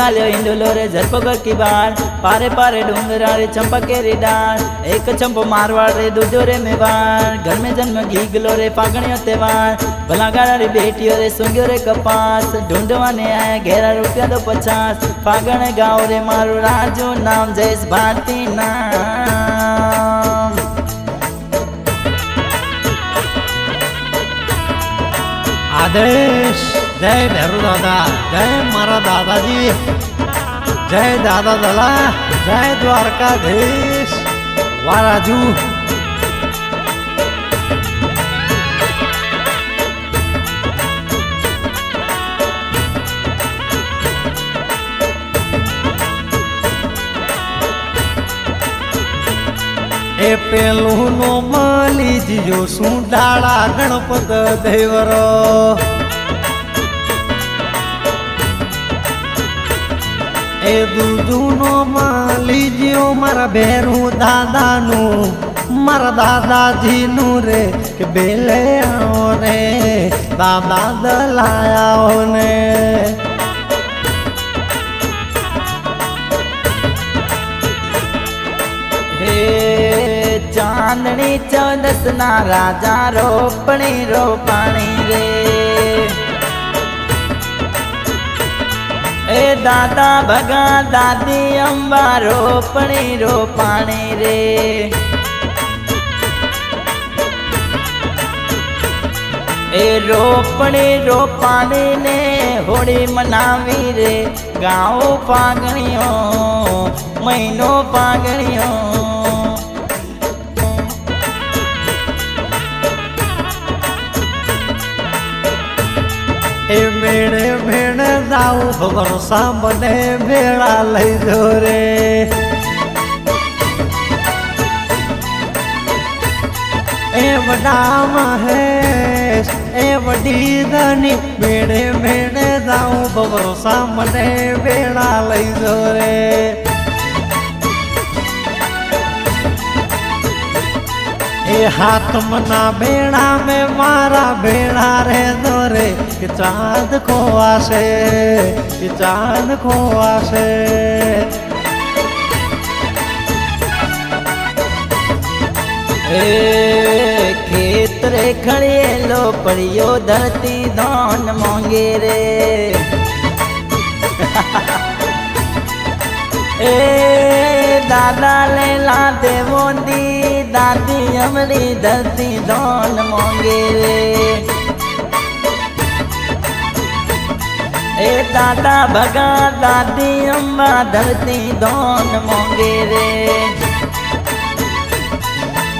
ગાલ્યો ઈંડોલો રે ઝરપગર કી બાર પારે પારે ડુંગરા રે ચંપકે રે ડાળ એક ચંપો મારવાડ રે દૂજો રે મેવાડ ઘર में જન્મ ગીગલો રે પાગણ્યો તહેવાર ભલા ગાળા રે બેટીઓ રે સુંગ્યો રે કપાસ. ઢૂંઢવાને આયા ઘેરા રૂપિયા તો પચાસ. પાગણ ગાવ રે મારું રાજુ નામ જયેશ ભારતી નામ. આદેશ જય ભેરુ દાદા જય મારા દાદાજી, જય દાદા દલા, જય દ્વારકાધીશ, વારાજુ. એ પેલું નો માલી જીજો શું દાડા ગણપત દેવરો. એ દૂધુનો માલી જીઓ મારા ભેરું દાદાનું. મારા દાદાજીનું રે કે બેલે આવો રે દાદા દલાયાઓ ને. ચાંદણી ચૌદસ ના રાજા રોપણી રોપાણી રે. એ દાદા ભગા દાદી અંબા રોપણી રોપાણી રે. એ રોપણી રોપાણી ને હોળી મનાવી રે. ગાઓ પાગણીઓ મહિનો પાગણીઓ એ મેળે મેળે જાઉં ખબર સાંભળે ભેળા લઈ જો રે. એ વડા મહેશ, એ વડી ધની મેળે મેળે જાઉં ખબર સાંભળે ભેળા લઈ જો રે. એ હાથમના બેડા મેં મારા બેડા રે દોરે કે ચાંદ ખોવાશે કે ચાંદ ખોવાશે એ ખેતરે ખળેલો પડ્યો ધરતી ધોન મોંગે રે એ દાદા લેલા દેવોંદી દાદી અમરી ધરતી ધોન મોંગે રે. એ દાદા ભગા દાદી અંબા ધરતી ધોન મોંગે રે.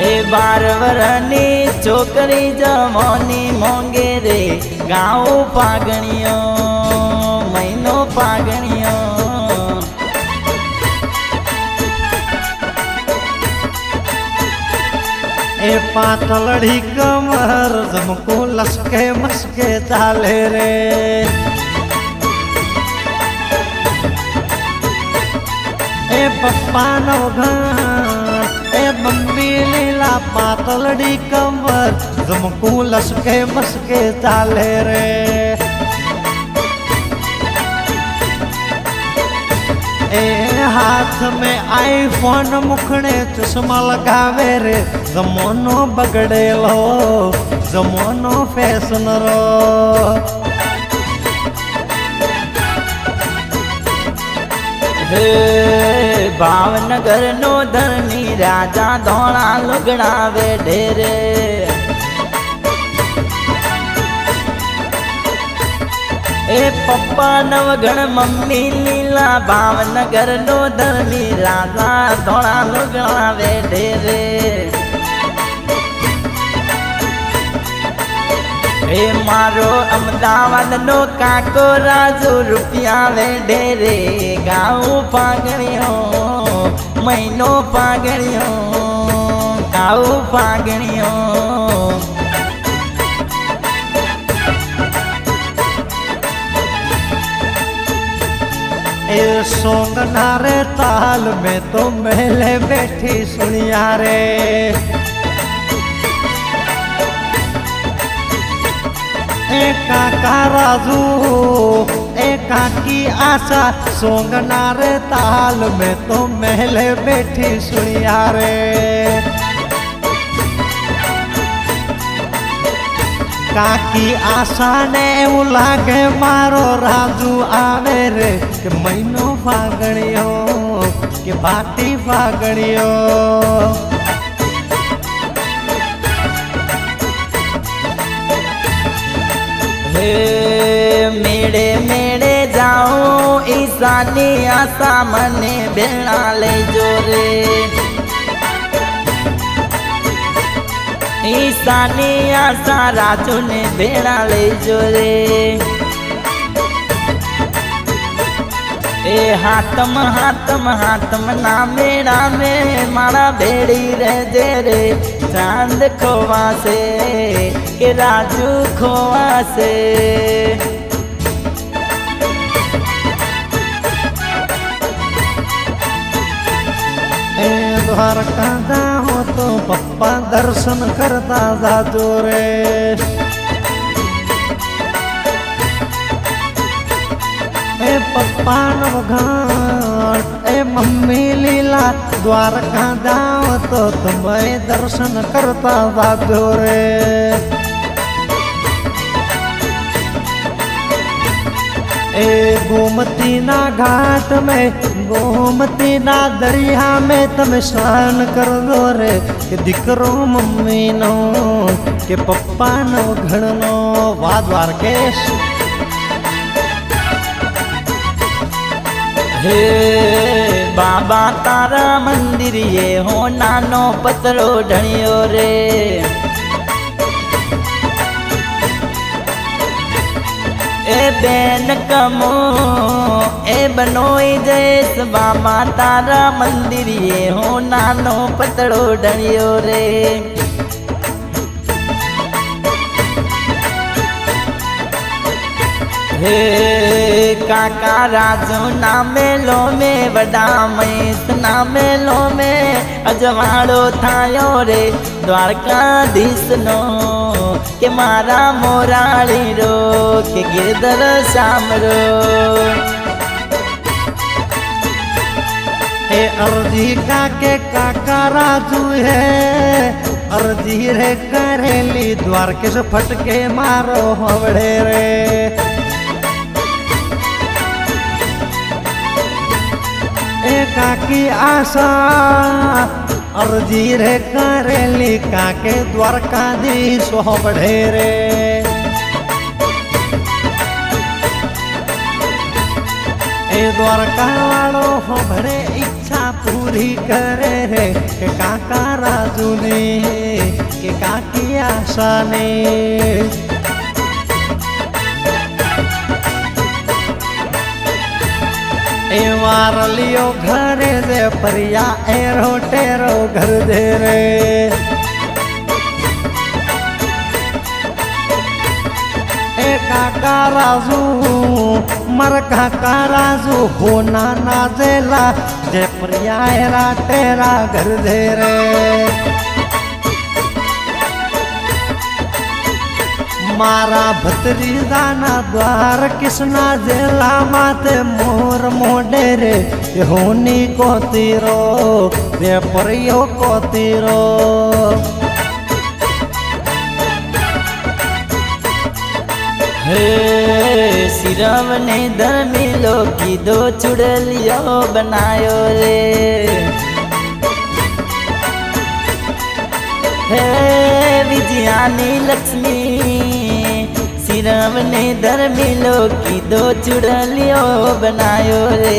એ બાર વરની છોકરી જમોની મોંગે રે. ગાઉ પાગણીઓ, મહિનો પાગણીઓ. એ પાતળડી કમર જમકો લસકે મસકે ચાલે રે. એ પપ્પાનો ઘર એ મમ્મી લીલા પાતળડી કમર જમકું લસકે મસકે ચાલે રે. એ હાથ મે આઈફોન મુખણે ચશ્મા લગાવે રે. જમોનો બગડેલો, જમોનો ફેશન રો હે ભાવનગર નો ધરની રાજા ધોળા લુગડા વેઢે એ પપ્પા નવગણ મમ્મી લીલા ભાવનગર નો ધણી રાજા ધોળા લુગડા વેઢે એ મારો અમદાવાદ નો કાકો રાજુ, રૂપિયા વેઢે રે ગાઉ પાગણીઓ મહિનો પાગણીઓ ગાઉ પાગણીઓ એ सोंग नारे ताल में तो मेले बैठी सुनिया रे। ए काका राजू ए काकी आशा सोंग नारे ताल में तो मेले बैठी सुनिया रे। કાકી આશાને એવું લાગે મારો રાજુ આવે રે કે મહિનો ફાગણ્યો, કે ભાટી ફાગણ્યો. હે મેળે મેળે જાઉં, ઈશાની આશા મને ભેળા લેજો રે. ઈશાની આશા રાજુને ભેળા લઈજો રે. એ હાથમ હાથમ હાથમ ના નામે મે મારા ભેડી રહેજે રે. ચાંદ ખોવાશે કે રાજુ ખોવાશે. દ્વારકા જાઓ તો પપ્પા દર્શન કરતા જાજો રે. એ પપ્પાનો વઘાણ, એ મમ્મી લીલા દ્વારકા જાઓ તો તમે દર્શન કરતા જાજો રે. એ ગોમતીના ઘાટ મેં, ગોમતીના દરિયા મેં તમે સ્નાન કરજો રે, કે દીકરો મમ્મીનો, કે પપ્પાનો ઘણનો વા દ્વારકેશ હે બાબા તારા મંદિર એ હો નાનો પતરો ઢણ્યો રે. એ બેન કમો, એ જઈશ બાબા તારા મંદિરે હો નાનો પતળો ડણ્યો રે. હે કાકા રાજુ ના મેલો મે વડા મૈસ ના મેલો મે અજવાળો થાયો રે. દ્વારકાધીશ નો કે મારા મોરાળી રો કે ગિરધર સામરો હે અરજી કાકે કાકા રાજુ હે? અરજી રે કરેલી દ્વારકેશ ફટકે મારો હવડે રે. એ કાકી આશા અરજી રે કરેલી કાકે દ્વારકાધીશ હોબડે રે એ દ્વારકાવાળો હોબડે ઈચ્છા પૂરી કરે રે કે કાકા રાજુની, કે કાકી આશાની. એ વારલિયો ઘરે દે ફરિયા, એ રોટેરો ઘર દે રે. એ કાકા રાજુ, મર કાકા રાજુ, હો નાના જેલા, જે પ્રિયા એરા ટેરા ઘર દે રે. મારા ભત્રીજાના દ્વાર કૃષ્ણા જેલા માતે મોર મોડે રે. હોની કોતીરો રે પરિયો કોતીરો. હે સિરવને ધર્મીલો કીધો ચુડલિયો બનાયો રે. હે વિજયાની લક્ષ્મી સિરવને ધર્મીલો કીધો ચુડલિયો બનાયો રે.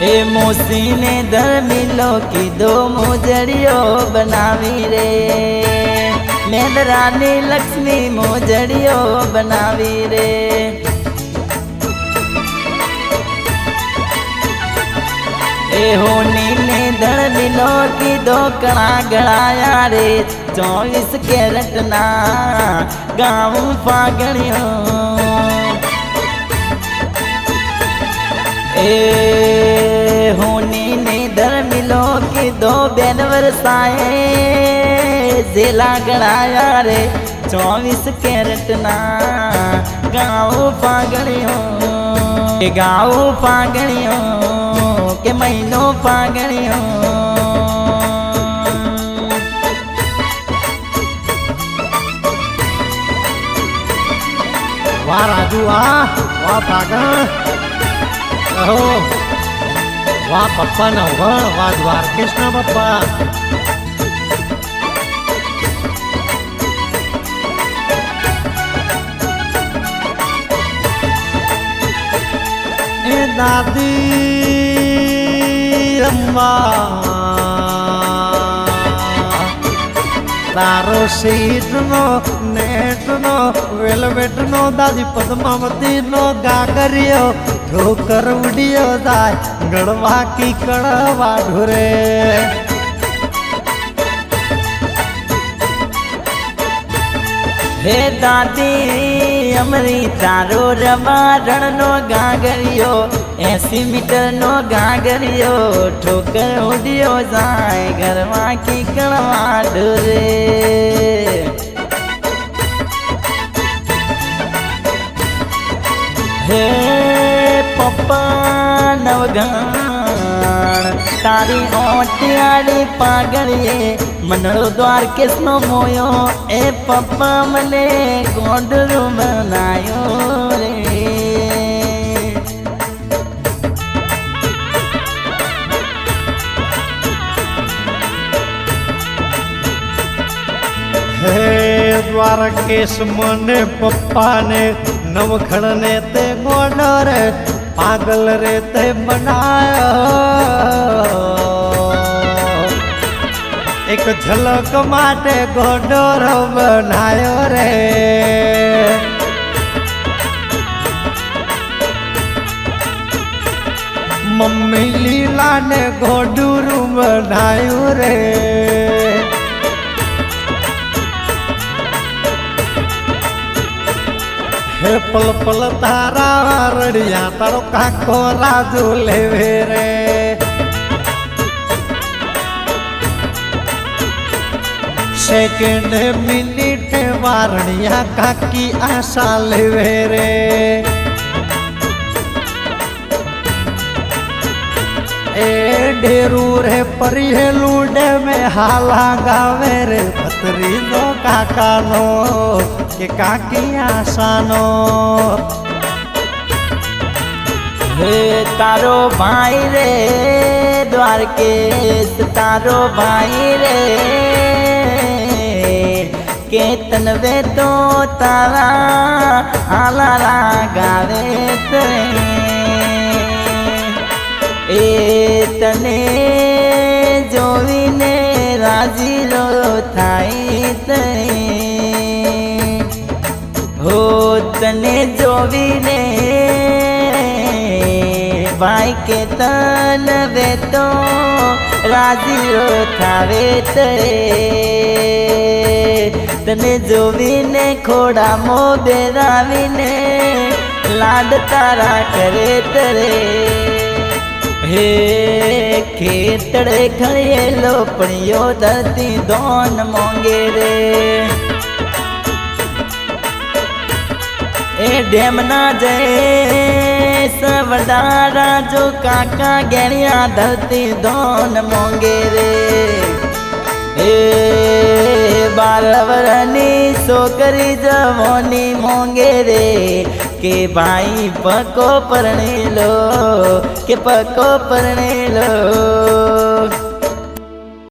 એ મોસીને ધર્મીલો કીધો મોજડિયો બનાવી રે. મેદરાની લક્ષ્મી મોજડીયો બનાવી રે. એ નીલે ને ધર્મીલો કીધો કણા ગળાયા રે, ચોવીસ કેરેટ ના ગાઉં પાગણ્યો એ હોની ને ધર્મિલો કીધો, બેન વરસાએ જેલા ગણાયા રે, ચોવીસ કેરેટ ના ગાઉં પાગણ્યો ગાઉં ફાગણ્યો. કે મહિનો ફાગણ્યો વાહ રાજુ વાહ વાહ પાગણ. કહો વાહ પપ્પા ના વણ વાહ દ્વારકેશના પપ્પા. એ દાદી રમવા તારો સીટનો નેટનો વેલવેટનો, દાદી પદ્માવતીનો ગાગરિયો ઠોકર ઉડ્યો જાય, ગળવા કી કળવા ઢોરે હે દાદી, અમરી તારો રમા રણનો ગાગરિયો એસી મીટરનો ગાગરિયો ઠોકર ઉડ્યો જાય ઘરમાં કીકણવા ડોરે હે પપ્પા નવગણ તારી ઓટિયાળી પાગળીએ દ્વાર નો મોયો. એ પપ્પા મને ગોંડલું બનાયો રે. હે દ્વારકેશ, મને પપ્પાને નવખણને તે ગોડ રે પાગલ રે તે બનાયો. એક ઝલક માટે ગોડોરો બનાયો રે. મમ્મી લીલાને ગોડુરું બનાયું રે. હે પલ પલ તારા રડિયા તારો કાકો રાજુ લેવે રે. સેકન્ડ મિનિટે વારણિયા કાકી આશા લેવે રે. એ ઢેરું રે પરિહેલું ડે મે હાલા ગાવે રે પતરી નો કાકાનો. કે કાકી આશાનો હે તારો ભાઈ રે દ્વારકેશ તારો ભાઈ રે કે તનવે તો તારા હાલારા ગાવે તે એ તને તે જોવીને ભાઈ કે તન વેતો રાજીઓ થાવે તરે. તને જોવીને ખોડામો બેરાવીને લાડ તારા કરે તરે. હે ખેતડે ખયેલો પણ યો ધરતી દોન મોંગે રે. એ ડેમ ના જય સવડારા જો કાકા ગેણિયા ધરતી ધોન મોંગે રે. એ બાર વરની છોકરી જવાની મોંગે રે. કે ભાઈ પકો પરણેલો, કે પકો પરણેલો.